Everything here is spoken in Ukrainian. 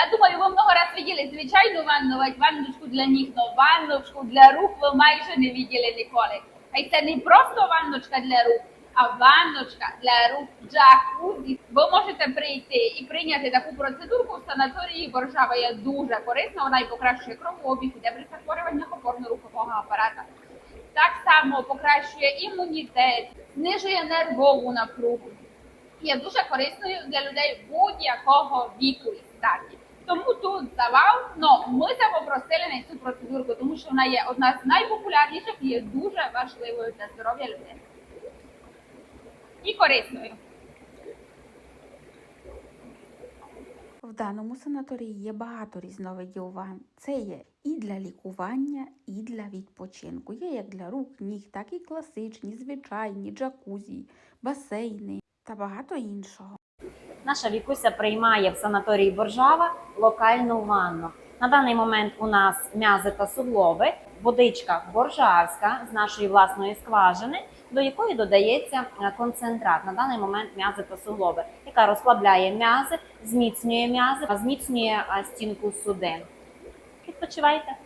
Я думаю, ви много раз виділи звичайну ванну, ва- ванночку для ніг, но ванночку для рук ви майже не виділи ніколи. Хай це не просто ванночка для рук, а ванночка для рук джакузі. Ви можете прийти і прийняти таку процедурку в санаторії Боржава. Є дуже корисна, вона і покращує кровообіг, іде при захворюваннях опорно-рухового апарата. Так само покращує імунітет, знижує нервову напругу. Є дуже корисною для людей будь-якого віку і статі. Тому тут завал, но ми це попросили на цю процедурку, тому що вона є одна з найпопулярніших і є дуже важливою для здоров'я людини. І корисною. В даному санаторії є багато різновидів ванн. Це є і для лікування, і для відпочинку. Є як для рук, ніг, так і класичні, звичайні, джакузі, басейни та багато іншого. Наша Вікуся приймає в санаторії Боржава локальну ванну. На даний момент у нас м'язи та суглоби, водичка боржавська з нашої власної скважини, до якої додається е, концентрат. На даний момент м'язи та суглоби, яка розслабляє м'язи, зміцнює м'язи, зміцнює е, стінку судин. Відпочивайте.